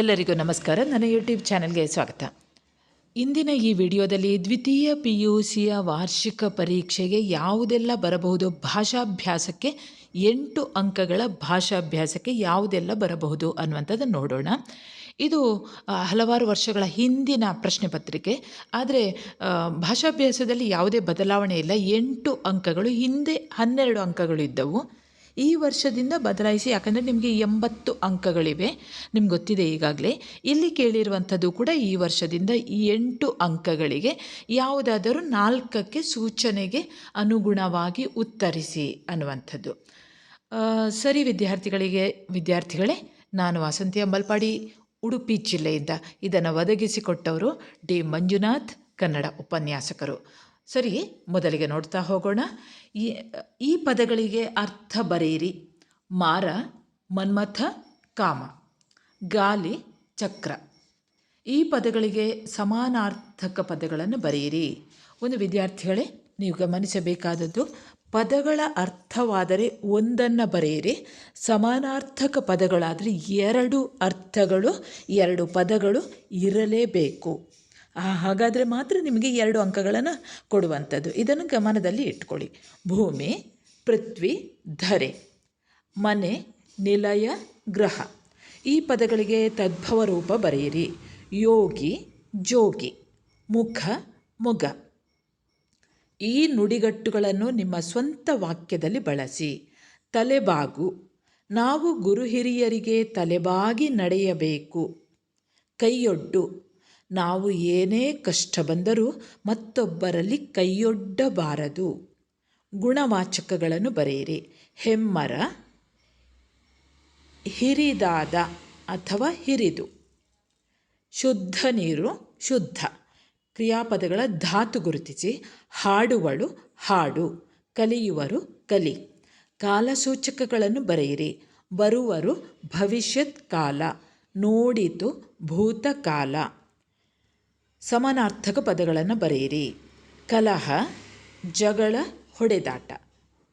ಎಲ್ಲರಿಗೂ ನಮಸ್ಕಾರ. ನನ್ನ ಯೂಟ್ಯೂಬ್ ಚಾನಲ್ಗೆ ಸ್ವಾಗತ. ಇಂದಿನ ಈ ವಿಡಿಯೋದಲ್ಲಿ ದ್ವಿತೀಯ ಪಿ ಯು ಸಿಯ ವಾರ್ಷಿಕ ಪರೀಕ್ಷೆಗೆ ಯಾವುದೆಲ್ಲ ಬರಬಹುದು? ಭಾಷಾಭ್ಯಾಸಕ್ಕೆ ಎಂಟು ಅಂಕಗಳ ಭಾಷಾಭ್ಯಾಸಕ್ಕೆ ಯಾವುದೆಲ್ಲ ಬರಬಹುದು ಅನ್ನುವಂಥದ್ದು ನೋಡೋಣ. ಇದು ಹಲವಾರು ವರ್ಷಗಳ ಹಿಂದಿನ ಪ್ರಶ್ನೆ ಪತ್ರಿಕೆ. ಆದರೆ ಭಾಷಾಭ್ಯಾಸದಲ್ಲಿ ಯಾವುದೇ ಬದಲಾವಣೆ ಇಲ್ಲ. ಎಂಟು ಅಂಕಗಳು ಹಿಂದೆ ಹನ್ನೆರಡು ಅಂಕಗಳು ಇದ್ದವು. ಈ ವರ್ಷದಿಂದ ಬದಲಾಯಿಸಿ, ಯಾಕಂದರೆ ನಿಮಗೆ ಎಂಬತ್ತು ಅಂಕಗಳಿವೆ. ನಿಮ್ಗೆ ಗೊತ್ತಿದೆ ಈಗಾಗಲೇ. ಇಲ್ಲಿ ಕೇಳಿರುವಂಥದ್ದು ಕೂಡ ಈ ವರ್ಷದಿಂದ ಈ ಎಂಟು ಅಂಕಗಳಿಗೆ. ಯಾವುದಾದರೂ ನಾಲ್ಕಕ್ಕೆ ಸೂಚನೆಗೆ ಅನುಗುಣವಾಗಿ ಉತ್ತರಿಸಿ ಅನ್ನುವಂಥದ್ದು. ಸರಿ ವಿದ್ಯಾರ್ಥಿಗಳಿಗೆ, ವಿದ್ಯಾರ್ಥಿಗಳೇ, ನಾನು ವಾಸಂತಿ ಅಂಬಲ್ಪಾಡಿ, ಉಡುಪಿ ಜಿಲ್ಲೆಯಿಂದ ಇದನ್ನು ಒದಗಿಸಿಕೊಟ್ಟವರು ಡಿ ಮಂಜುನಾಥ್, ಕನ್ನಡ ಉಪನ್ಯಾಸಕರು. ಸರಿ, ಮೊದಲಿಗೆ ನೋಡ್ತಾ ಹೋಗೋಣ. ಈ ಈ ಪದಗಳಿಗೆ ಅರ್ಥ ಬರೆಯಿರಿ. ಮಾರ, ಮನ್ಮಥ, ಕಾಮ. ಗಾಲಿ, ಚಕ್ರ. ಈ ಪದಗಳಿಗೆ ಸಮಾನಾರ್ಥಕ ಪದಗಳನ್ನು ಬರೆಯಿರಿ. ಒಂದು ವಿದ್ಯಾರ್ಥಿಗಳೇ ನೀವು ಗಮನಿಸಬೇಕಾದದ್ದು, ಪದಗಳ ಅರ್ಥವಾದರೆ ಒಂದನ್ನು ಬರೆಯಿರಿ. ಸಮಾನಾರ್ಥಕ ಪದಗಳಾದರೆ ಎರಡು ಅರ್ಥಗಳು, ಎರಡು ಪದಗಳು ಇರಲೇಬೇಕು. ಹಾಗಾದರೆ ಮಾತ್ರ ನಿಮಗೆ ಎರಡು ಅಂಕಗಳನ್ನು ಕೊಡುವಂಥದ್ದು. ಇದನ್ನು ಗಮನದಲ್ಲಿ ಇಟ್ಕೊಳ್ಳಿ. ಭೂಮಿ, ಪೃಥ್ವಿ, ಧರೆ. ಮನೆ, ನಿಲಯ, ಗ್ರಹ. ಈ ಪದಗಳಿಗೆ ತದ್ಭವ ರೂಪ ಬರೆಯಿರಿ. ಯೋಗಿ, ಜೋಗಿ. ಮುಖ, ಮುಗ. ಈ ನುಡಿಗಟ್ಟುಗಳನ್ನು ನಿಮ್ಮ ಸ್ವಂತ ವಾಕ್ಯದಲ್ಲಿ ಬಳಸಿ. ತಲೆಬಾಗು. ನಾವು ಗುರು ಹಿರಿಯರಿಗೆ ತಲೆಬಾಗಿ ನಡೆಯಬೇಕು. ಕೈಯೊಡ್ಡು. ನಾವು ಏನೇ ಕಷ್ಟ ಬಂದರೂ ಮತ್ತೊಬ್ಬರಲ್ಲಿ ಕೈಯೊಡ್ಡಬಾರದು. ಗುಣವಾಚಕಗಳನ್ನು ಬರೆಯಿರಿ. ಹೆಮ್ಮರ, ಹಿರಿದಾದ ಅಥವಾ ಹಿರಿದು. ಶುದ್ಧ ನೀರು, ಶುದ್ಧ. ಕ್ರಿಯಾಪದಗಳ ಧಾತು ಗುರುತಿಸಿ. ಹಾಡುವಳು, ಹಾಡು. ಕಲಿಯುವರು, ಕಲಿ. ಕಾಲಸೂಚಕಗಳನ್ನು ಬರೆಯಿರಿ. ಬರುವರು, ಭವಿಷ್ಯತ್ ಕಾಲ. ನೋಡಿತು ಭೂತಕಾಲ. ಸಮಾನಾರ್ಥಕ ಪದಗಳನ್ನು ಬರೆಯಿರಿ. ಕಲಹ, ಜಗಳ, ಹೊಡೆದಾಟ.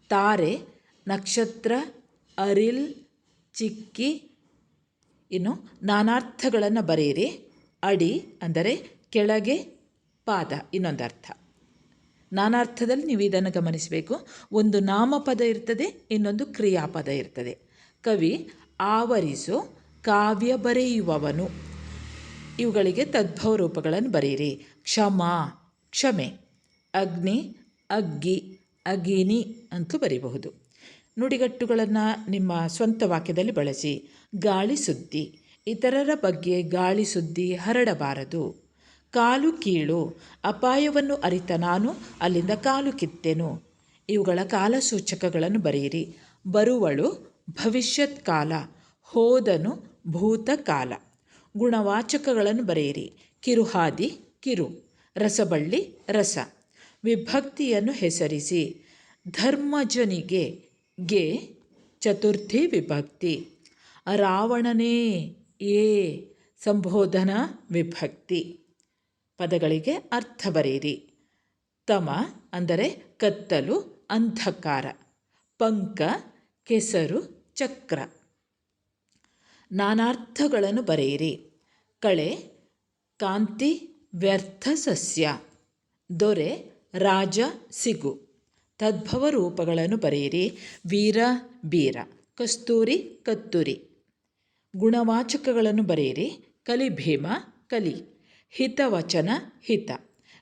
ತಾರೆ, ನಕ್ಷತ್ರ, ಅರಿಲ್, ಚಿಕ್ಕಿ. ಇನ್ನು ನಾನಾರ್ಥಗಳನ್ನು ಬರೆಯಿರಿ. ಅಡಿ ಅಂದರೆ ಕೆಳಗೆ ಪಾದ ಇನ್ನೊಂದು ಅರ್ಥ ನಾನಾರ್ಥದಲ್ಲಿ ನೀವು ಇದನ್ನು ಗಮನಿಸಬೇಕು. ಒಂದು ನಾಮಪದ ಇರ್ತದೆ, ಇನ್ನೊಂದು ಕ್ರಿಯಾಪದ ಇರ್ತದೆ. ಕವಿ, ಆವರಿಸು, ಕಾವ್ಯ ಬರೆಯುವವನು. ಇವುಗಳಿಗೆ ತದ್ಭವ ರೂಪಗಳನ್ನು ಬರೆಯಿರಿ. ಕ್ಷಮ, ಕ್ಷಮೆ, ಅಗ್ನಿ, ಅಗ್ಗಿ, ಅಗಿನಿ ಅಂತಲೂ ಬರೀಬಹುದು. ನುಡಿಗಟ್ಟುಗಳನ್ನು ನಿಮ್ಮ ಸ್ವಂತ ವಾಕ್ಯದಲ್ಲಿ ಬಳಸಿ. ಗಾಳಿ ಸುದ್ದಿ, ಇತರರ ಬಗ್ಗೆ ಗಾಳಿ ಸುದ್ದಿ ಹರಡಬಾರದು. ಕಾಲು ಕೀಳು, ಅಪಾಯವನ್ನು ಅರಿತ ನಾನು, ಅಲ್ಲಿಂದ ಕಾಲು ಕಿತ್ತೆನು. ಇವುಗಳ ಕಾಲಸೂಚಕಗಳನ್ನು ಬರೆಯಿರಿ. ಬರುವಳು ಭವಿಷ್ಯತ್ ಕಾಲ ಹೋದನು ಭೂತಕಾಲ. ಗುಣವಾಚಕಗಳನ್ನು ಬರೆಯಿರಿ. ಕಿರುಹಾದಿ, ಕಿರು. ರಸಬಳ್ಳಿ, ರಸ. ವಿಭಕ್ತಿಯನ್ನು ಹೆಸರಿಸಿ. ಧರ್ಮಜನಿಗೆ ಗೆ ಚತುರ್ಥಿ ವಿಭಕ್ತಿ. ರಾವಣನೇ ಏ ಸಂಬೋಧನಾ ವಿಭಕ್ತಿ. ಪದಗಳಿಗೆ ಅರ್ಥ ಬರೆಯಿರಿ. ತಮ ಅಂದರೆ ಕತ್ತಲು, ಅಂಧಕಾರ. ಪಂಕ, ಕೆಸರು, ಚಕ್ರ. ನಾನಾರ್ಥಗಳನ್ನು ಬರೆಯಿರಿ. ಕಳೆ, ಕಾಂತಿ, ವ್ಯರ್ಥ ಸಸ್ಯ, ದೊರೆ, ರಾಜ, ಸಿಗು. ತದ್ಭವ ರೂಪಗಳನ್ನು ಬರೆಯಿರಿ. ವೀರ, ಬೀರ. ಕಸ್ತೂರಿ, ಕತ್ತೂರಿ. ಗುಣವಾಚಕಗಳನ್ನು ಬರೆಯಿರಿ. ಕಲಿಭೀಮ ಕಲಿ. ಹಿತವಚನ ಹಿತ.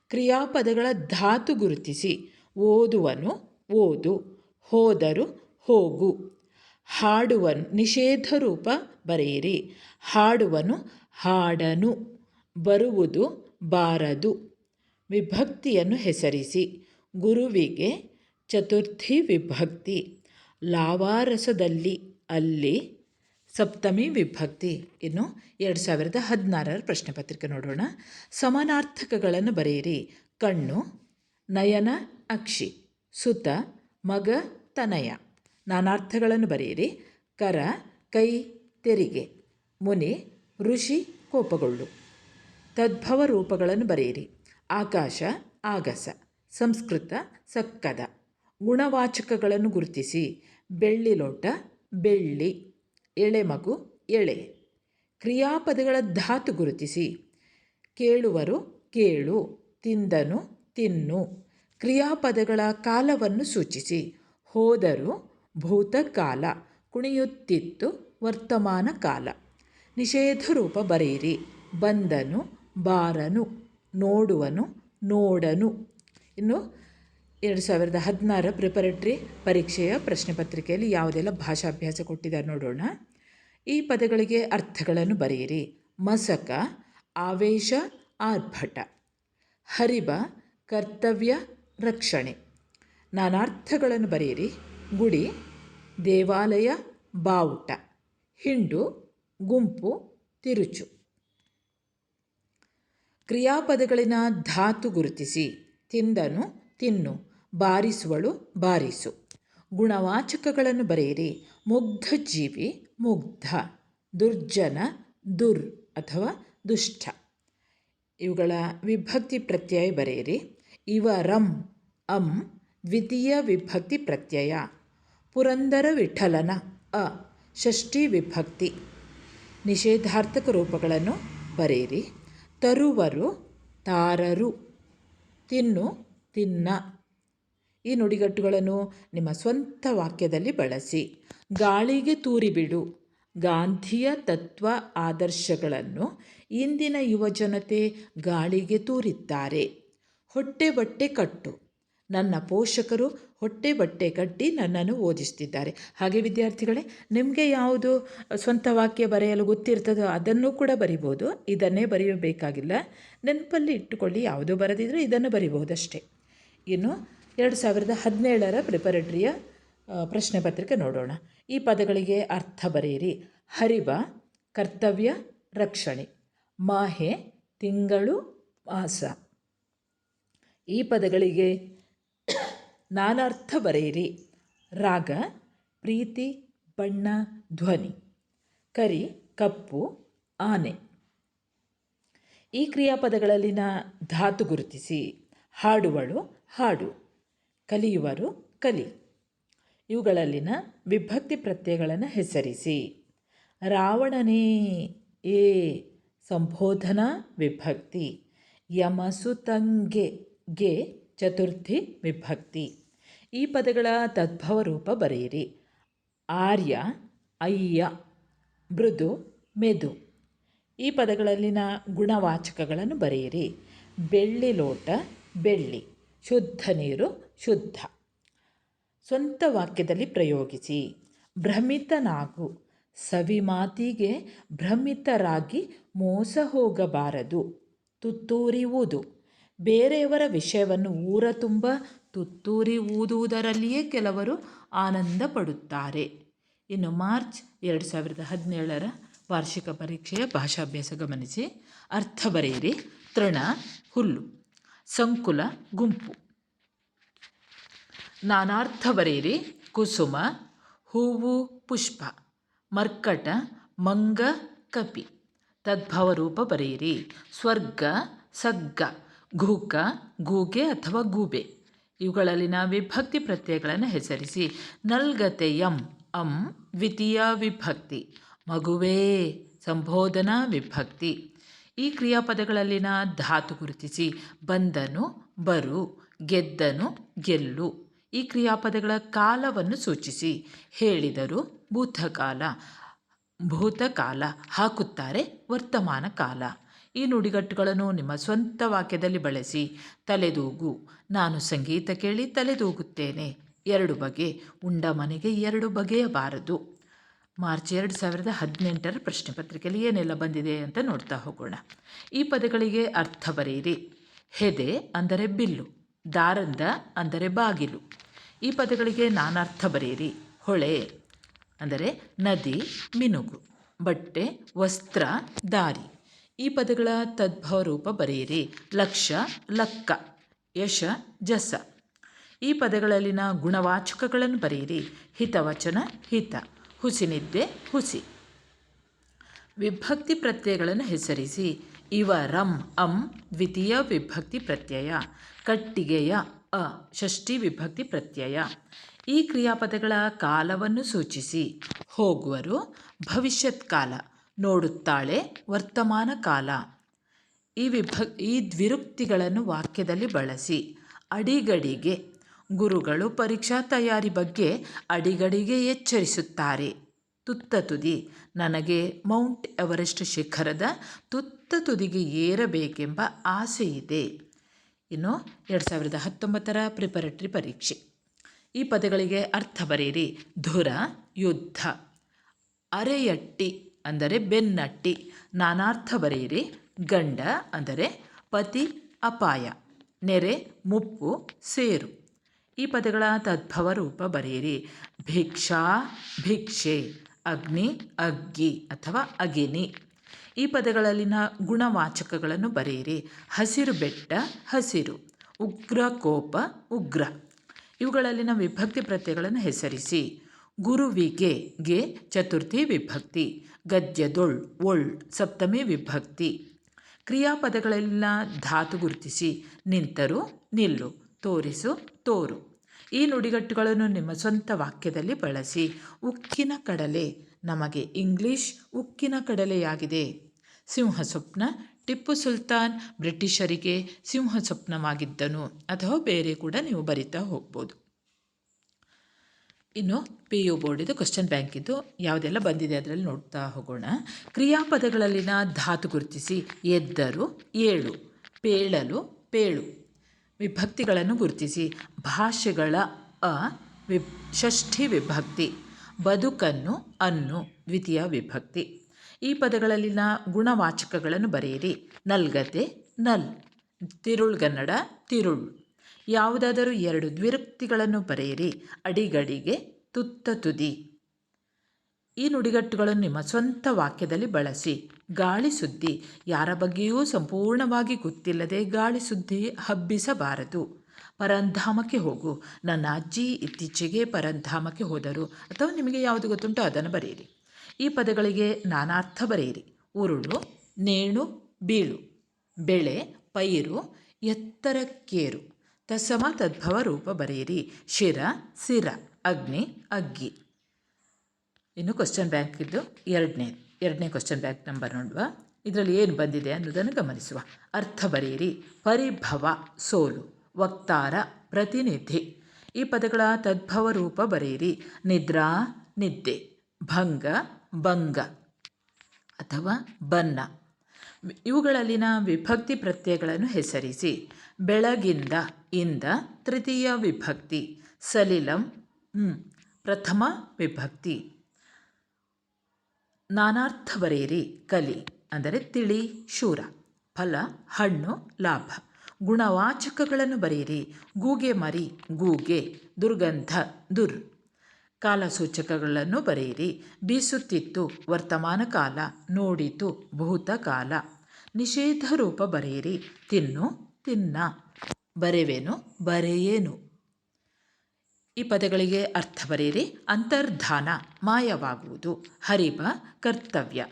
ಕ್ರಿಯಾಪದಗಳ ಧಾತು ಗುರುತಿಸಿ. ಓದುವನು ಓದು, ಹೋದರು ಹೋಗು. ಹಾಡುವನು ನಿಷೇಧ ರೂಪ ಬರೆಯಿರಿ. ಹಾಡುವನು ಹಾಡನು, ಬರುವುದು ಬಾರದು. ವಿಭಕ್ತಿಯನ್ನು ಹೆಸರಿಸಿ. ಗುರುವಿಗೆ ಚತುರ್ಥಿ ವಿಭಕ್ತಿ. ಲಾವಾರಸದಲ್ಲಿ ಅಲ್ಲಿ ಸಪ್ತಮಿ ವಿಭಕ್ತಿ. ಇನ್ನು ಎರಡು ಸಾವಿರದ ಹದಿನಾರರ ಪ್ರಶ್ನೆ ಪತ್ರಿಕೆ ನೋಡೋಣ. ಸಮಾನಾರ್ಥಕಗಳನ್ನು ಬರೆಯಿರಿ. ಕಣ್ಣು, ನಯನ, ಅಕ್ಷಿ, ಸುತ, ಮಗ, ತನಯ. ನಾನಾರ್ಥಗಳನ್ನು ಬರೆಯಿರಿ. ಕರ, ಕೈ, ತೆರಿಗೆ. ಮುನಿ, ಋಷಿ, ಕೋಪಗೊಳ್ಳು. ತದ್ಭವ ರೂಪಗಳನ್ನು ಬರೆಯಿರಿ. ಆಕಾಶ, ಆಗಸ. ಸಂಸ್ಕೃತ, ಸಕ್ಕದ. ಗುಣವಾಚಕಗಳನ್ನು ಗುರುತಿಸಿ. ಬೆಳ್ಳಿ ಲೋಟ, ಬೆಳ್ಳಿ. ಎಳೆ ಮಗು, ಎಳೆ. ಕ್ರಿಯಾಪದಗಳ ಧಾತು ಗುರುತಿಸಿ. ಕೇಳುವರು, ಕೇಳು. ತಿಂದನು, ತಿನ್ನು. ಕ್ರಿಯಾಪದಗಳ ಕಾಲವನ್ನು ಸೂಚಿಸಿ. ಹೋದರು ಭೂತಕಾಲ ಕುಣಿಯುತ್ತಿತ್ತು ವರ್ತಮಾನ ಕಾಲ. ನಿಷೇಧ ರೂಪ ಬರೆಯಿರಿ. ಬಂದನು, ಬಾರನು, ನೋಡುವನು, ನೋಡನು. ಇನ್ನು ಎರಡು ಸಾವಿರದ ಹದಿನಾರರ ಪ್ರಿಪರೇಟ್ರಿ ಪರೀಕ್ಷೆಯ ಪ್ರಶ್ನೆ ಪತ್ರಿಕೆಯಲ್ಲಿ ಯಾವುದೆಲ್ಲ ಭಾಷಾಭ್ಯಾಸ ಕೊಟ್ಟಿದ್ದಾರೆ ನೋಡೋಣ. ಈ ಪದಗಳಿಗೆ ಅರ್ಥಗಳನ್ನು ಬರೆಯಿರಿ. ಮಸಕ, ಆವೇಶ, ಆರ್ಭಟ. ಹರಿಬ, ಕರ್ತವ್ಯ, ರಕ್ಷಣೆ. ನಾನಾರ್ಥಗಳನ್ನು ಬರೆಯಿರಿ. ಗುಡಿ ದೇವಾಲಯ ಬಾವುಟ, ಹಿಂಡು, ಗುಂಪು, ತಿರುಚು. ಕ್ರಿಯಾಪದಗಳಿನ ಧಾತು ಗುರುತಿಸಿ, ತಿಂದನು ತಿನ್ನು, ಬಾರಿಸುವಳು ಬಾರಿಸು. ಗುಣವಾಚಕಗಳನ್ನು ಬರೆಯಿರಿ, ಮುಗ್ಧ ಜೀವಿ, ಮುಗ್ಧ, ದುರ್ಜನ, ದುರ್ ಅಥವಾ ದುಷ್ಟ. ಇವುಗಳ ವಿಭಕ್ತಿ ಪ್ರತ್ಯಯ ಬರೆಯಿರಿ, ಇವರಂ, ಅಂ, ದ್ವಿತೀಯ ವಿಭಕ್ತಿ ಪ್ರತ್ಯಯ. ಪುರಂದರ ವಿಠಲನ. ಅ. ಷಷ್ಠಿ ವಿಭಕ್ತಿ. ನಿಷೇಧಾರ್ಥಕ ರೂಪಗಳನ್ನು ಬರೆಯಿರಿ. ತರುವರು, ತಾರರು. ತಿನ್ನು, ತಿನ್ನ. ಈ ನುಡಿಗಟ್ಟುಗಳನ್ನು ನಿಮ್ಮ ಸ್ವಂತ ವಾಕ್ಯದಲ್ಲಿ ಬಳಸಿ. ಗಾಳಿಗೆ ತೂರಿಬಿಡು. ಗಾಂಧಿಯ ತತ್ವ ಆದರ್ಶಗಳನ್ನು ಇಂದಿನ ಯುವಜನತೆ ಗಾಳಿಗೆ ತೂರಿದ್ದಾರೆ. ಹೊಟ್ಟೆ ಬಟ್ಟೆ ಕಟ್ಟು. ನನ್ನ ಪೋಷಕರು ಹೊಟ್ಟೆ ಬಟ್ಟೆ ಕಟ್ಟಿ ನನ್ನನ್ನು ಓದಿಸ್ತಿದ್ದಾರೆ. ಹಾಗೆ ವಿದ್ಯಾರ್ಥಿಗಳೇ, ನಿಮಗೆ ಯಾವುದು ಸ್ವಂತ ವಾಕ್ಯ ಬರೆಯಲು ಗೊತ್ತಿರ್ತದೋ ಅದನ್ನು ಕೂಡ ಬರಿಬೋದು. ಇದನ್ನೇ ಬರೆಯಬೇಕಾಗಿಲ್ಲ. ನೆನಪಲ್ಲಿ ಇಟ್ಟುಕೊಳ್ಳಿ, ಯಾವುದು ಬರೆದಿದ್ರೂ ಇದನ್ನು ಬರಿಬಹುದಷ್ಟೇ ಇನ್ನು ಎರಡು ಸಾವಿರದ ಹದಿನೇಳರ ಪ್ರಿಪರೇಟ್ರಿಯ ಪ್ರಶ್ನೆ ಪತ್ರಿಕೆ ನೋಡೋಣ. ಈ ಪದಗಳಿಗೆ ಅರ್ಥ ಬರೆಯಿರಿ. ಹರಿಬ ಕರ್ತವ್ಯ, ರಕ್ಷಣೆ. ಮಾಹೆ, ತಿಂಗಳು, ಮಾಸ. ಈ ಪದಗಳಿಗೆ ನಾನಾರ್ಥ ಬರೆಯಿರಿ. ರಾಗ, ಪ್ರೀತಿ, ಬಣ್ಣ, ಧ್ವನಿ. ಕರಿ, ಕಪ್ಪು, ಆನೆ. ಈ ಕ್ರಿಯಾಪದಗಳಲ್ಲಿನ ಧಾತು ಗುರುತಿಸಿ. ಹಾಡುವಳು, ಹಾಡು. ಕಲಿಯುವರು, ಕಲಿ. ಇವುಗಳಲ್ಲಿನ ವಿಭಕ್ತಿ ಪ್ರತ್ಯಯಗಳನ್ನು ಹೆಸರಿಸಿ. ರಾವಣನೇ ಏ ಸಂಬೋಧನಾ ವಿಭಕ್ತಿ. ಯಮಸುತಂಗೆ ಗೆ ಚತುರ್ಥಿ ವಿಭಕ್ತಿ. ಈ ಪದಗಳ ತದ್ಭವ ರೂಪ ಬರೆಯಿರಿ. ಆರ್ಯ, ಅಯ್ಯ, ಮೃದು, ಮೆದು. ಈ ಪದಗಳಲ್ಲಿನ ಗುಣವಾಚಕಗಳನ್ನು ಬರೆಯಿರಿ. ಬೆಳ್ಳಿ ಲೋಟ, ಬೆಳ್ಳಿ. ಶುದ್ಧ ನೀರು, ಶುದ್ಧ. ಸ್ವಂತ ವಾಕ್ಯದಲ್ಲಿ ಪ್ರಯೋಗಿಸಿ. ಭ್ರಮಿತನಾಗು ಸವಿಮಾತಿಗೆ ಭ್ರಮಿತರಾಗಿ ಮೋಸ ಹೋಗಬಾರದು. ತುತ್ತೂರಿ ಊದು. ಬೇರೆಯವರ ವಿಷಯವನ್ನು ಊರ ತುಂಬ ತುತ್ತೂರಿ ಊದುವುದರಲ್ಲಿಯೇ ಕೆಲವರು ಆನಂದ ಪಡುತ್ತಾರೆ ಇನ್ನು ಮಾರ್ಚ್ ಎರಡು ಸಾವಿರದ ಹದಿನೇಳರ ವಾರ್ಷಿಕ ಪರೀಕ್ಷೆಯ ಭಾಷಾಭ್ಯಾಸ ಗಮನಿಸಿ. ಅರ್ಥ ಬರೆಯಿರಿ. ತೃಣ, ಹುಲ್ಲು, ಸಂಕುಲ, ಗುಂಪು. ನಾನಾರ್ಥ ಬರೆಯಿರಿ. ಕುಸುಮ, ಹೂವು, ಪುಷ್ಪ. ಮರ್ಕಟ, ಮಂಗ, ಕಪಿ. ತದ್ಭವರೂಪ ಬರೆಯಿರಿ. ಸ್ವರ್ಗ, ಸಗ್ಗ. ಘೂಕ ಗೂಗೆ ಅಥವಾ ಗೂಬೆ. ಇವುಗಳಲ್ಲಿನ ವಿಭಕ್ತಿ ಪ್ರತ್ಯಯಗಳನ್ನು ಹೆಸರಿಸಿ. ನಲ್ಗತೆ ಎಂ ಅಂ, ದ್ವಿತೀಯ ವಿಭಕ್ತಿ. ಮಗುವೇ, ಸಂಬೋಧನಾ ವಿಭಕ್ತಿ. ಈ ಕ್ರಿಯಾಪದಗಳಲ್ಲಿನ ಧಾತು ಗುರುತಿಸಿ. ಬಂದನು, ಬರು, ಗೆದ್ದನು, ಗೆಲ್ಲು. ಈ ಕ್ರಿಯಾಪದಗಳ ಕಾಲವನ್ನು ಸೂಚಿಸಿ. ಹೇಳಿದರು, ಭೂತಕಾಲ. ಭೂತಕಾಲ. ಹಾಕುತ್ತಾರೆ, ವರ್ತಮಾನ ಕಾಲ. ಈ ನುಡಿಗಟ್ಟುಗಳನ್ನು ನಿಮ್ಮ ಸ್ವಂತ ವಾಕ್ಯದಲ್ಲಿ ಬಳಸಿ ತಲೆದೂಗು. ನಾನು ಸಂಗೀತ ಕೇಳಿ ತಲೆದೂಗುತ್ತೇನೆ. ಎರಡು ಬಗೆ, ಉಂಡ ಮನೆಗೆ ಎರಡು ಬಗೆಯಬಾರದು ಮಾರ್ಚ್ ಎರಡು ಸಾವಿರದ ಹದಿನೆಂಟರ ಪ್ರಶ್ನೆ ಪತ್ರಿಕೆಯಲ್ಲಿ ಏನೆಲ್ಲ ಬಂದಿದೆ ಅಂತ ನೋಡ್ತಾ ಹೋಗೋಣ. ಈ ಪದಗಳಿಗೆ ಅರ್ಥ ಬರೆಯಿರಿ. ಹೆದೆ ಅಂದರೆ ಬಿಲ್ಲು, ದಾರಂದ ಅಂದರೆ ಬಾಗಿಲು. ಈ ಪದಗಳಿಗೆ ನಾನರ್ಥ ಬರೆಯಿರಿ. ಹೊಳೆ ಅಂದರೆ ನದಿ, ಮಿನುಗು. ಬಟ್ಟೆ, ವಸ್ತ್ರ, ದಾರಿ. ಈ ಪದಗಳ ತದ್ಭವ ರೂಪ ಬರೆಯಿರಿ. ಲಕ್ಷ, ಲಕ್ಕ, ಯಶ, ಜಸ. ಈ ಪದಗಳಲ್ಲಿನ ಗುಣವಾಚಕಗಳನ್ನು ಬರೆಯಿರಿ. ಹಿತವಚನ, ಹಿತ. ಹುಸಿನಿದ್ದೆ ಹುಸಿ. ವಿಭಕ್ತಿ ಪ್ರತ್ಯಯಗಳನ್ನು ಹೆಸರಿಸಿ. ಇವ, ರಂ, ಅಂ, ದ್ವಿತೀಯ ವಿಭಕ್ತಿ ಪ್ರತ್ಯಯ. ಕಟ್ಟಿಗೆಯ, ಅ, ಷಷ್ಠಿ ವಿಭಕ್ತಿ ಪ್ರತ್ಯಯ. ಈ ಕ್ರಿಯಾಪದಗಳ ಕಾಲವನ್ನು ಸೂಚಿಸಿ. ಹೋಗುವರು ಭವಿಷ್ಯತ್ ಕಾಲ ನೋಡುತ್ತಾಳೆ ವರ್ತಮಾನ ಕಾಲ. ಈ ವಿಭ, ಈ ದ್ವಿರುಕ್ತಿಗಳನ್ನು ವಾಕ್ಯದಲ್ಲಿ ಬಳಸಿ. ಅಡಿಗಡಿಗೆ ಗುರುಗಳು ಪರೀಕ್ಷಾ ತಯಾರಿ ಬಗ್ಗೆ ಅಡಿಗಡಿಗೆ ಎಚ್ಚರಿಸುತ್ತಾರೆ. ತುತ್ತ ತುದಿ, ನನಗೆ ಮೌಂಟ್ ಎವರೆಸ್ಟ್ ಶಿಖರದ ತುತ್ತ ತುದಿಗೆ ಏರಬೇಕೆಂಬ ಆಸೆ ಇದೆ ಇನ್ನು ಎರಡು ಸಾವಿರದ ಹತ್ತೊಂಬತ್ತರ ಪ್ರಿಪರೇಟರಿ ಪರೀಕ್ಷೆ. ಈ ಪದಗಳಿಗೆ ಅರ್ಥ ಬರೆಯಿರಿ. ಧುರ, ಯುದ್ಧ. ಅರೆಯಟ್ಟಿ. ಅಂದರೆ ಬೆನ್ನಟ್ಟಿ. ನಾನಾರ್ಥ ಬರೆಯಿರಿ. ಗಂಡ ಅಂದರೆ ಪತಿ, ಅಪಾಯ. ನೆರೆ, ಮುಪ್ಪು, ಸೇರು. ಈ ಪದಗಳ ತದ್ಭವ ರೂಪ ಬರೆಯಿರಿ. ಭಿಕ್ಷಾ, ಭಿಕ್ಷೆ, ಅಗ್ನಿ, ಅಗ್ಗಿ ಅಥವಾ ಅಗಿನಿ. ಈ ಪದಗಳಲ್ಲಿನ ಗುಣವಾಚಕಗಳನ್ನು ಬರೆಯಿರಿ. ಹಸಿರು ಬೆಟ್ಟ, ಹಸಿರು. ಉಗ್ರ ಕೋಪ, ಉಗ್ರ. ಇವುಗಳಲ್ಲಿನ ವಿಭಕ್ತಿ ಪ್ರತ್ಯಯಗಳನ್ನು ಹೆಸರಿಸಿ. ಗುರುವಿಗೆ ಗೆ ಚತುರ್ಥಿ ವಿಭಕ್ತಿ ಗದ್ಯದೊಳ್ ಒಳ್, ಸಪ್ತಮಿ ವಿಭಕ್ತಿ. ಕ್ರಿಯಾಪದಗಳೆಲ್ಲ ಧಾತು ಗುರುತಿಸಿ, ನಿಂತರು, ನಿಲ್ಲು, ತೋರಿಸು, ತೋರು. ಈ ನುಡಿಗಟ್ಟುಗಳನ್ನು ನಿಮ್ಮ ಸ್ವಂತ ವಾಕ್ಯದಲ್ಲಿ ಬಳಸಿ, ಉಕ್ಕಿನ ಕಡಲೆ, ನಮಗೆ ಇಂಗ್ಲಿಷ್ ಉಕ್ಕಿನ ಕಡಲೆಯಾಗಿದೆ. ಸಿಂಹ ಸ್ವಪ್ನ ಟಿಪ್ಪು ಸುಲ್ತಾನ್ ಬ್ರಿಟಿಷರಿಗೆ ಸಿಂಹ ಸ್ವಪ್ನವಾಗಿದ್ದನು ಅಥವಾ ಬೇರೆ ಕೂಡ ನೀವು ಬರಿತಾ ಹೋಗ್ಬೋದು. ಇನ್ನು ಪಿ ಯು ಬೋರ್ಡಿದು ಕ್ವಶನ್ ಬ್ಯಾಂಕಿದ್ದು ಯಾವುದೆಲ್ಲ ಬಂದಿದೆ ಅದರಲ್ಲಿ ನೋಡ್ತಾ ಹೋಗೋಣ. ಕ್ರಿಯಾಪದಗಳಲ್ಲಿನ ಧಾತು ಗುರುತಿಸಿ. ಎದ್ದರು, ಏಳು. ಪೇಳಲು, ಪೇಳು. ವಿಭಕ್ತಿಗಳನ್ನು ಗುರುತಿಸಿ. ಭಾಷೆಗಳ ಅ ವಿ ಷಷ್ಠಿ ವಿಭಕ್ತಿ. ಬದುಕನ್ನು, ಅನ್ನು. ದ್ವಿತೀಯ ವಿಭಕ್ತಿ. ಈ ಪದಗಳಲ್ಲಿನ ಗುಣವಾಚಕಗಳನ್ನು ಬರೆಯಿರಿ. ನಲ್ಗತೆ ನಲ್. ತಿರುಳ್ಗನ್ನಡ, ತಿರುಳ್. ಯಾವುದಾದರೂ ಎರಡು ದ್ವಿರುಕ್ತಿಗಳನ್ನು ಬರೆಯಿರಿ. ಅಡಿಗಡಿಗೆ ತುತ್ತ ತುದಿ. ಈ ನುಡಿಗಟ್ಟುಗಳನ್ನು ನಿಮ್ಮ ಸ್ವಂತ ವಾಕ್ಯದಲ್ಲಿ ಬಳಸಿ. ಗಾಳಿ ಸುದ್ದಿ. ಯಾರ ಬಗ್ಗೆಯೂ ಸಂಪೂರ್ಣವಾಗಿ ಗೊತ್ತಿಲ್ಲದೆ ಗಾಳಿ ಸುದ್ದಿ ಹಬ್ಬಿಸಬಾರದು. ಪರಂಧಾಮಕ್ಕೆ ಹೋಗು. ನನ್ನ ಅಜ್ಜಿ ಇತ್ತೀಚೆಗೆ ಪರಂಧಾಮಕ್ಕೆ ಹೋದರು. ಅಥವಾ ನಿಮಗೆ ಯಾವುದು ಗೊತ್ತುಂಟೋ ಅದನ್ನು ಬರೆಯಿರಿ. ಈ ಪದಗಳಿಗೆ ನಾನಾರ್ಥ ಬರೆಯಿರಿ. ಉರುಳು, ನೇಣು, ಬೀಳು. ಬೆಳೆ, ಪೈರು, ಎತ್ತರಕ್ಕೇರು. ತತ್ಸಮ ತದ್ಭವ ರೂಪ ಬರೆಯಿರಿ. ಶಿರ, ಸಿರ, ಅಗ್ನಿ, ಅಗ್ಗಿ. ಇನ್ನು ಕ್ವಶನ್ ಬ್ಯಾಂಕ್ ಇದ್ದು ಎರಡನೇ ಎರಡನೇ ಕ್ವಶನ್ ಬ್ಯಾಂಕ್ ನಂಬರ್ ನೋಡುವ. ಇದರಲ್ಲಿ ಏನು ಬಂದಿದೆ ಅನ್ನೋದನ್ನು ಗಮನಿಸುವ. ಅರ್ಥ ಬರೆಯಿರಿ. ಪರಿಭವ, ಸೋಲು, ವಕ್ತಾರ, ಪ್ರತಿನಿಧಿ. ಈ ಪದಗಳ ತದ್ಭವ ರೂಪ ಬರೆಯಿರಿ. ನಿದ್ರಾ, ನಿದ್ದೆ, ಭಂಗ ಭಂಗ. ಅಥವಾ ಬನ್ನ. ಇವುಗಳಲ್ಲಿನ ವಿಭಕ್ತಿ ಪ್ರತ್ಯಯಗಳನ್ನು ಹೆಸರಿಸಿ. ಬೆಳಗಿಂದ ಇಂದ ತೃತೀಯ ವಿಭಕ್ತಿ. ಸಲಿಲಂ ಪ್ರಥಮ ವಿಭಕ್ತಿ. ನಾನಾರ್ಥ ಬರೆಯಿರಿ ಕಲಿ, ಅಂದರೆ ತಿಳಿ, ಶೂರ. ಫಲ, ಹಣ್ಣು, ಲಾಭ. ಗುಣವಾಚಕಗಳನ್ನು ಬರೆಯಿರಿ. ಗೂಗೆ ಮರಿ, ಗೂಗೆ. ದುರ್ಗಂಧ, ದುರ್. ಕಾಲಸೂಚಕಗಳನ್ನು ಬರೆಯಿರಿ. ಬೀಸುತ್ತಿತ್ತು, ವರ್ತಮಾನ ಕಾಲ. ನೋಡಿತು, ಭೂತಕಾಲ. ನಿಷೇಧ ರೂಪ ಬರೆಯಿರಿ. ತಿನ್ನು, ತಿನ್ನ. ಬರೆವೇನು, ಬರೆಯೇನು. ಈ ಪದಗಳಿಗೆ ಅರ್ಥ ಬರೆಯಿರಿ. ಅಂತರ್ಧಾನ, ಮಾಯವಾಗುವುದು. ಹರಿಬ ಕರ್ತವ್ಯ.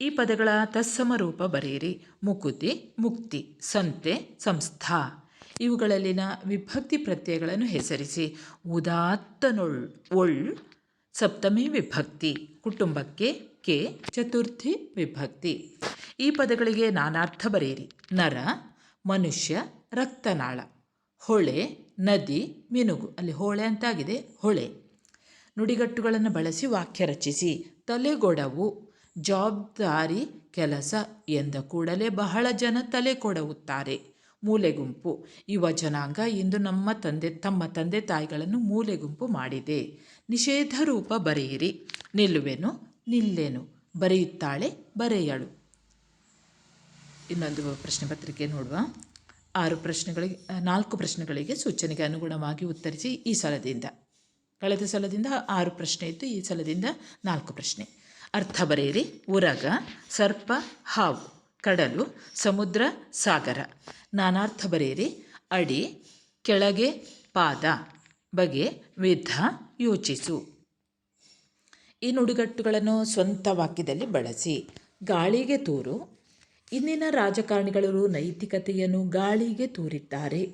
ಈ ಪದಗಳ ತತ್ಸಮ ರೂಪ ಬರೆಯಿರಿ. ಮುಕುತಿ, ಮುಕ್ತಿ, ಸಂತೆ, ಸಂಸ್ಥಾ. ಇವುಗಳಲ್ಲಿನ ವಿಭಕ್ತಿ ಪ್ರತ್ಯಯಗಳನ್ನು ಹೆಸರಿಸಿ. ಉದಾತ್ತನೊಳ್, ಒಳ್, ಸಪ್ತಮಿ ವಿಭಕ್ತಿ. ಕುಟುಂಬಕ್ಕೆ ಕೆ ಚತುರ್ಥಿ ವಿಭಕ್ತಿ. ಈ ಪದಗಳಿಗೆ ನಾನಾರ್ಥ ಬರೆಯಿರಿ. ನರ, ಮನುಷ್ಯ, ರಕ್ತನಾಳ. ಹೊಳೆ, ನದಿ, ಮಿನುಗು. ಅಲ್ಲಿ ಹೊಳೆ ಅಂತಾಗಿದೆ. ಹೊಳೆ. ನುಡಿಗಟ್ಟುಗಳನ್ನು ಬಳಸಿ ವಾಕ್ಯ ರಚಿಸಿ. ತಲೆಗೊಡವು, ಜವಾಬ್ದಾರಿ, ಕೆಲಸ ಎಂದ ಕೂಡಲೇ ಬಹಳ ಜನ ತಲೆ ಕೊಡುತ್ತಾರೆ ಮೂಲೆಗುಂಪು ಯುವ ಜನಾಂಗ ಇಂದು ನಮ್ಮ ತಂದೆ, ತಮ್ಮ ತಂದೆ ತಾಯಿಗಳನ್ನು ಮೂಲೆಗುಂಪು ಮಾಡಿದೆ. ನಿಷೇಧ ರೂಪ ಬರೆಯಿರಿ. ನಿಲ್ಲುವೆನು ನಿಲ್ಲೆನು? ಬರೆಯುತ್ತಾಳೆ, ಬರೆಯಳು. ಇನ್ನೊಂದು ಪ್ರಶ್ನೆ ಪತ್ರಿಕೆ ನೋಡುವ. ಆರು ಪ್ರಶ್ನೆಗಳಿಗೆ, ನಾಲ್ಕು ಪ್ರಶ್ನೆಗಳಿಗೆ ಸೂಚನೆಗೆ ಅನುಗುಣವಾಗಿ ಉತ್ತರಿಸಿ ಈ ಸಲದಿಂದ. ಕಳೆದ ಸಲದಿಂದ ಆರು ಪ್ರಶ್ನೆ ಇತ್ತು ಈ ಸಲದಿಂದ ನಾಲ್ಕು ಪ್ರಶ್ನೆ. ಅರ್ಥ ಬರೆಯಿರಿ. ಉರಗ, ಸರ್ಪ, ಹಾವು, ಕಡಲು, ಸಮುದ್ರ, ಸಾಗರ. ನಾನಾರ್ಥ ಬರೆಯಿರಿ. ಅಡಿ, ಕೆಳಗೆ ಪಾದ. ಬಗೆ, ವಿಧ, ಯೋಚಿಸು. ಈ ನುಡಿಗಟ್ಟುಗಳನ್ನು ಸ್ವಂತ ವಾಕ್ಯದಲ್ಲಿ ಬಳಸಿ. ಗಾಳಿಗೆ ತೂರು. ಇಂದಿನ ರಾಜಕಾರಣಿಗಳು ನೈತಿಕತೆಯನ್ನು ಗಾಳಿಗೆ ತೂರಿದ್ದಾರೆ.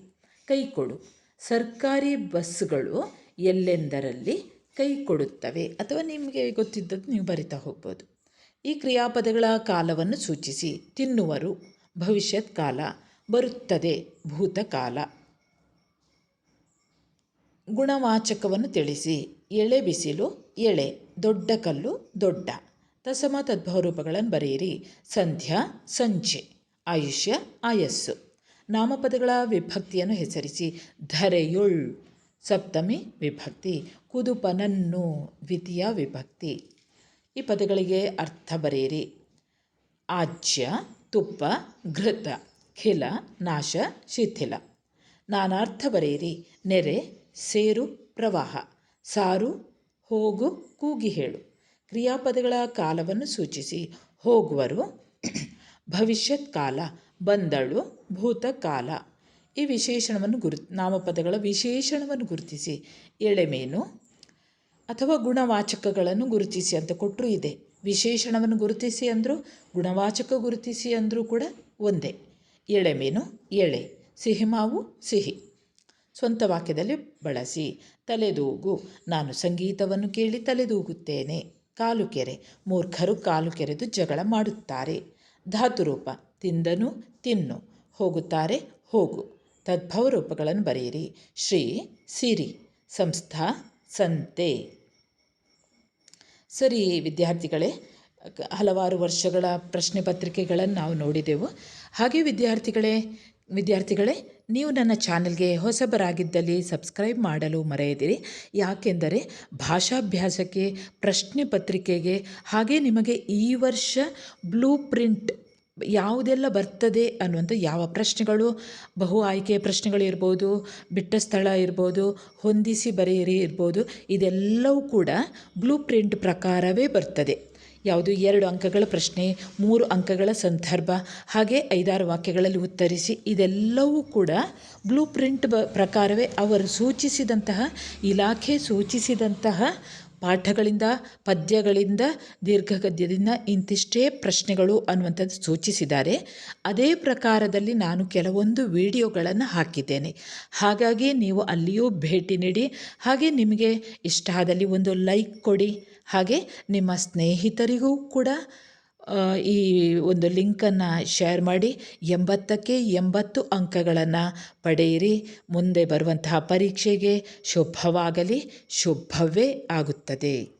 ಕೈಕೊಡು. ಸರ್ಕಾರಿ ಬಸ್ಸುಗಳು ಎಲ್ಲೆಂದರಲ್ಲಿ ಕೈ ಕೊಡುತ್ತವೆ ಅಥವಾ ನಿಮಗೆ ಗೊತ್ತಿದ್ದದ್ದು ನೀವು ಬರಿತಾ ಹೋಗ್ಬೋದು. ಈ ಕ್ರಿಯಾಪದಗಳ ಕಾಲವನ್ನು ಸೂಚಿಸಿ. ತಿನ್ನುವರು. ಭವಿಷ್ಯತ್ ಕಾಲ. ಬರುತ್ತದೆ. ಭೂತಕಾಲ. ಗುಣವಾಚಕವನ್ನು ತಿಳಿಸಿ. ಎಳೆ ಬಿಸಿಲು, ಎಳೆ. ದೊಡ್ಡ ಕಲ್ಲು, ದೊಡ್ಡ. ತಸಮ ತದ್ಭವ ರೂಪಗಳನ್ನು ಬರೆಯಿರಿ. ಸಂಧ್ಯಾ ಸಂಜೆ ಆಯುಷ್ಯ, ಆಯಸ್ಸು. ನಾಮಪದಗಳ ವಿಭಕ್ತಿಯನ್ನು ಹೆಸರಿಸಿ. ಧರೆಯುಳ್. ಸಪ್ತಮಿ ವಿಭಕ್ತಿ. ಕುದುಪನನ್ನು ದ್ವಿತೀಯ ವಿಭಕ್ತಿ. ಈ ಪದಗಳಿಗೆ ಅರ್ಥ ಬರೆಯಿರಿ. ಆಜ್ಯ, ತುಪ್ಪ, ಘೃತ. ಖಿಲ, ನಾಶ, ಶಿಥಿಲ. ನಾನಾರ್ಥ ಬರೆಯಿರಿ. ನೆರೆ, ಸೇರು, ಪ್ರವಾಹ. ಸಾರು ಹೋಗು ಕೂಗಿ ಹೇಳು. ಕ್ರಿಯಾಪದಗಳ ಕಾಲವನ್ನು ಸೂಚಿಸಿ. ಹೋಗುವರು ಭವಿಷ್ಯತ್ ಕಾಲ ಬಂದಳು ಭೂತಕಾಲ. ಈ ವಿಶೇಷಣವನ್ನು ಗುರು, ನಾಮಪದಗಳ ವಿಶೇಷಣವನ್ನು ಗುರುತಿಸಿ. ಎಳೆಮೇನು ಅಥವಾ ಗುಣವಾಚಕಗಳನ್ನು ಗುರುತಿಸಿ ಅಂತ ಕೊಟ್ಟರು ಇದೆ. ವಿಶೇಷಣವನ್ನು ಗುರುತಿಸಿ ಅಂದರೂ, ಗುಣವಾಚಕ ಗುರುತಿಸಿ ಅಂದರೂ ಕೂಡ ಒಂದೇ. ಎಳೆಮೇನು ಎಳೆ, ಸಿಹಿಮಾವು ಸಿಹಿ. ಸ್ವಂತ ವಾಕ್ಯದಲ್ಲಿ ಬಳಸಿ, ತಲೆದೂಗು. ನಾನು ಸಂಗೀತವನ್ನು ಕೇಳಿ ತಲೆದೂಗುತ್ತೇನೆ. ಕಾಲು ಕೆರೆ. ಮೂರ್ಖರು ಕಾಲು ಕೆರೆದು ಜಗಳ ಮಾಡುತ್ತಾರೆ. ಧಾತುರೂಪ. ತಿಂದನು ತಿನ್ನು. ಹೋಗುತ್ತಾರೆ ಹೋಗು. ತದ್ಭವ ರೂಪಗಳನ್ನು ಬರೆಯಿರಿ. ಶ್ರೀ ಸಿರಿ. ಸಂಸ್ಥಾ ಸಂತೆ. ಸರಿ ವಿದ್ಯಾರ್ಥಿಗಳೇ ಹಲವಾರು ವರ್ಷಗಳ ಪ್ರಶ್ನೆ ಪತ್ರಿಕೆಗಳನ್ನು ನಾವು ನೋಡಿದೆವು. ಹಾಗೆ ವಿದ್ಯಾರ್ಥಿಗಳೇ ವಿದ್ಯಾರ್ಥಿಗಳೇ ನೀವು ನನ್ನ ಚಾನಲ್ಗೆ ಹೊಸಬರಾಗಿದ್ದಲ್ಲಿ ಸಬ್ಸ್ಕ್ರೈಬ್ ಮಾಡಲು ಮರೆಯದಿರಿ. ಯಾಕೆಂದರೆ ಭಾಷಾಭ್ಯಾಸಕ್ಕೆ, ಪ್ರಶ್ನೆ ಪತ್ರಿಕೆಗೆ, ಹಾಗೆ ನಿಮಗೆ ಈ ವರ್ಷ ಬ್ಲೂ ಪ್ರಿಂಟ್ ಯಾವುದೆಲ್ಲ ಬರ್ತದೆ ಅನ್ನುವಂಥ ಯಾವ ಪ್ರಶ್ನೆಗಳು, ಬಹು ಆಯ್ಕೆಯ ಪ್ರಶ್ನೆಗಳು ಇರ್ಬೋದು, ಬಿಟ್ಟ ಸ್ಥಳ ಇರ್ಬೋದು, ಹೊಂದಿಸಿ ಬರೆಯಿರಿ ಇರ್ಬೋದು, ಇದೆಲ್ಲವೂ ಕೂಡ ಬ್ಲೂ ಪ್ರಿಂಟ್ ಪ್ರಕಾರವೇ ಬರ್ತದೆ. ಯಾವುದು ಎರಡು ಅಂಕಗಳ ಪ್ರಶ್ನೆ, ಮೂರು ಅಂಕಗಳ ಸಂದರ್ಭ, ಹಾಗೆ ಐದಾರು ವಾಕ್ಯಗಳಲ್ಲಿ ಉತ್ತರಿಸಿ ಇದೆಲ್ಲವೂ ಕೂಡ ಬ್ಲೂ ಪ್ರಿಂಟ್ ಬ ಪ್ರಕಾರವೇ ಅವರು ಸೂಚಿಸಿದಂತಹ, ಇಲಾಖೆ ಸೂಚಿಸಿದಂತಹ ಪಾಠಗಳಿಂದ, ಪದ್ಯಗಳಿಂದ, ದೀರ್ಘಗದ್ಯದಿಂದ ಇಂತಿಷ್ಟೇ ಪ್ರಶ್ನೆಗಳು ಅನ್ನುವಂಥದ್ದು ಸೂಚಿಸಿದ್ದಾರೆ. ಅದೇ ಪ್ರಕಾರದಲ್ಲಿ ನಾನು ಕೆಲವೊಂದು ವಿಡಿಯೋಗಳನ್ನು ಹಾಕಿದ್ದೇನೆ. ಹಾಗಾಗಿ ನೀವು ಅಲ್ಲಿಯೂ ಭೇಟಿ ನೀಡಿ, ಹಾಗೆ ನಿಮಗೆ ಇಷ್ಟ ಆದಲ್ಲಿ ಒಂದು ಲೈಕ್ ಕೊಡಿ. ಹಾಗೆ ನಿಮ್ಮ ಸ್ನೇಹಿತರಿಗೂ ಕೂಡ ಈ ಒಂದು ಲಿಂಕನ್ನು ಶೇರ್ ಮಾಡಿ, ಎಂಬತ್ತಕ್ಕೆ ಎಂಬತ್ತು ಅಂಕಗಳನ್ನು ಪಡೆಯಿರಿ. ಮುಂದೆ ಬರುವಂತಹ ಪರೀಕ್ಷೆಗೆ ಶುಭವಾಗಲಿ. ಶುಭವೇ ಆಗುತ್ತದೆ.